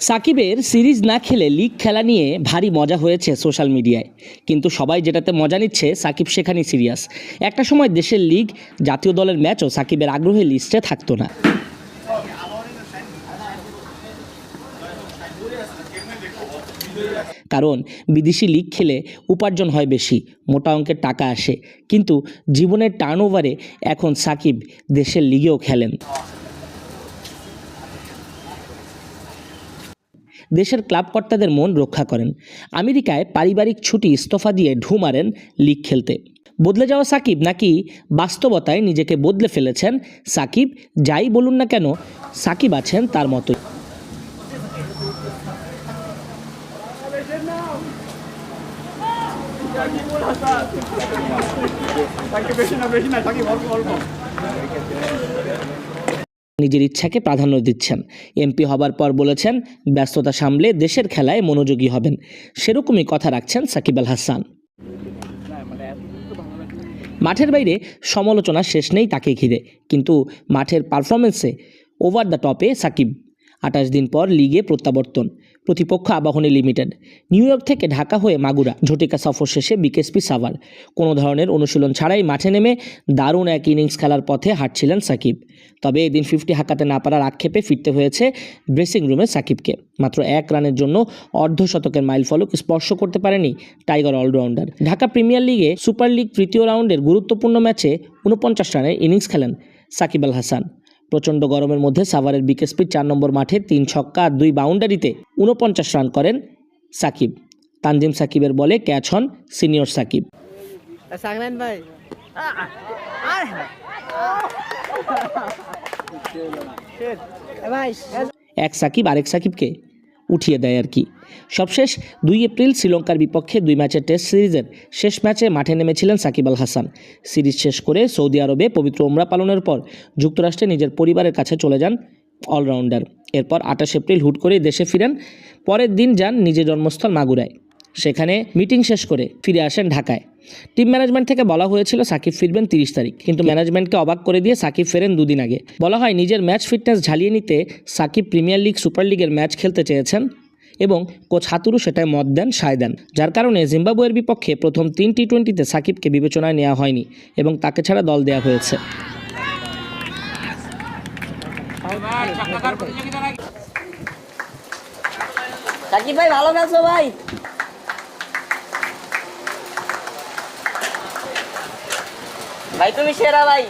সাকিবের সিরিজ না খেলে লিগ খেলা নিয়ে ভারী মজা হয়েছে সোশ্যাল মিডিয়ায় কিন্তু সবাই যেটাতে মজা নিচ্ছে সাকিব সেখানেই সিরিয়াস একটা সময় দেশের লিগ জাতীয় দলের ম্যাচও সাকিবের আগ্রহের লিস্টে থাকতো না। কারণ বিদেশি লিগ খেলে উপার্জন হয় বেশি, মোটা অঙ্কের টাকা আসে। কিন্তু জীবনের টার্নওভারে এখন সাকিব দেশের লিগেও খেলেন। দেশের ক্লাব কর্তাদের মন রক্ষা করেন। আমেরিকায় পারিবারিক ছুটি ইস্তফা দিয়ে ঢু মারেন লিগ খেলতে। বদলে যাওয়া সাকিব নাকি বাস্তবতায় নিজেকে বদলে ফেলেছেন সাকিব, যাই বলুন না কেন, সাকিব আছেন তার মতোই। তাকে বেশি না, বেশি তাকে অল্প অল্প। নিজের ইচ্ছাকে প্রাধান্য দিচ্ছেন। এমপি হবার পর বলেছেন, ব্যস্ততা সামলে দেশের খেলায় মনোযোগী হবেন। সেরকমই কথা রাখছেন সাকিব আল হাসান। মাঠের বাইরে সমালোচনা শেষ নেই তাকে ঘিরে। কিন্তু মাঠের পারফরমেন্সে ওভার দ্য টপে সাকিব আঠাশ দিন পর লিগে প্রত্যাবর্তন। প্রতিপক্ষ আবাহনী লিমিটেড। নিউ ইয়র্ক থেকে ঢাকা হয়ে মাগুরা। ঝটিকা সফর শেষে বিকেএসপি সাভার। কোনো ধরনের অনুশীলন ছাড়াই মাঠে নেমে দারুণ এক ইনিংস খেলার পথে হাঁটছিলেন সাকিব। তবে এদিন ফিফটি হাঁকাতে না পারার আক্ষেপে ফিরতে হয়েছে ড্রেসিং রুমে সাকিবকে। মাত্র এক রানের জন্য অর্ধশতকের মাইল ফলক স্পর্শ করতে পারেনি টাইগার অলরাউন্ডার। ঢাকা প্রিমিয়ার লিগে সুপার লিগ তৃতীয় রাউন্ডের গুরুত্বপূর্ণ ম্যাচে উনপঞ্চাশ রানের ইনিংস খেলেন সাকিব আল হাসান। প্রচণ্ড গরমের মধ্যে সাভারের বিকেএসপির চার নম্বর মাঠে তিন ছক্কা আর দুই বাউন্ডারিতে উনপঞ্চাশ রান করেন সাকিব। তানজিম সাকিবের বলে ক্যাচ হন সিনিয়র সাকিব। ভাই। এক সাকিব আরেক সাকিবকে উঠিয়ে দেয় আর কি। সবশেষ দুই এপ্রিল শ্রীলঙ্কার বিপক্ষে দুই ম্যাচের টেস্ট সিরিজের শেষ ম্যাচে মাঠে নেমেছিলেন সাকিব আল হাসান। সিরিজ শেষ করে সৌদি আরবে পবিত্র ওমরা পালনের পর যুক্তরাষ্ট্রে নিজের পরিবারের কাছে চলে যান অলরাউন্ডার। এরপর আঠাশ এপ্রিল হুট করে দেশে ফিরেন, পরের দিন যান নিজের জন্মস্থল মাগুরায়। সেখানে মিটিং শেষ করে ফিরে আসেন ঢাকায়। টিম ম্যানেজমেন্ট থেকে বলা হয়েছিল সাকিব ফিরবেন তিরিশ তারিখ, কিন্তু ম্যানেজমেন্টকে অবাক করে দিয়ে সাকিব ফেরেন দুদিন আগে। বলা হয় নিজের ম্যাচ ফিটনেস ঝালিয়ে নিতে সাকিব প্রিমিয়ার লিগ, সুপার লিগের ম্যাচ খেলতে চেয়েছেন এবং কোচ হাতুরু সেটায় মত দেন সায় দেন, যার কারণে জিম্বাবুয়ের বিপক্ষে প্রথম তিন টি টোয়েন্টিতে সাকিবকে বিবেচনায় নেওয়া হয়নি এবং তাকে ছাড়া দল দেওয়া হয়েছে। সাকিব ভাই, ভালো ভাই? ভাই তুমি সেরা ভাই।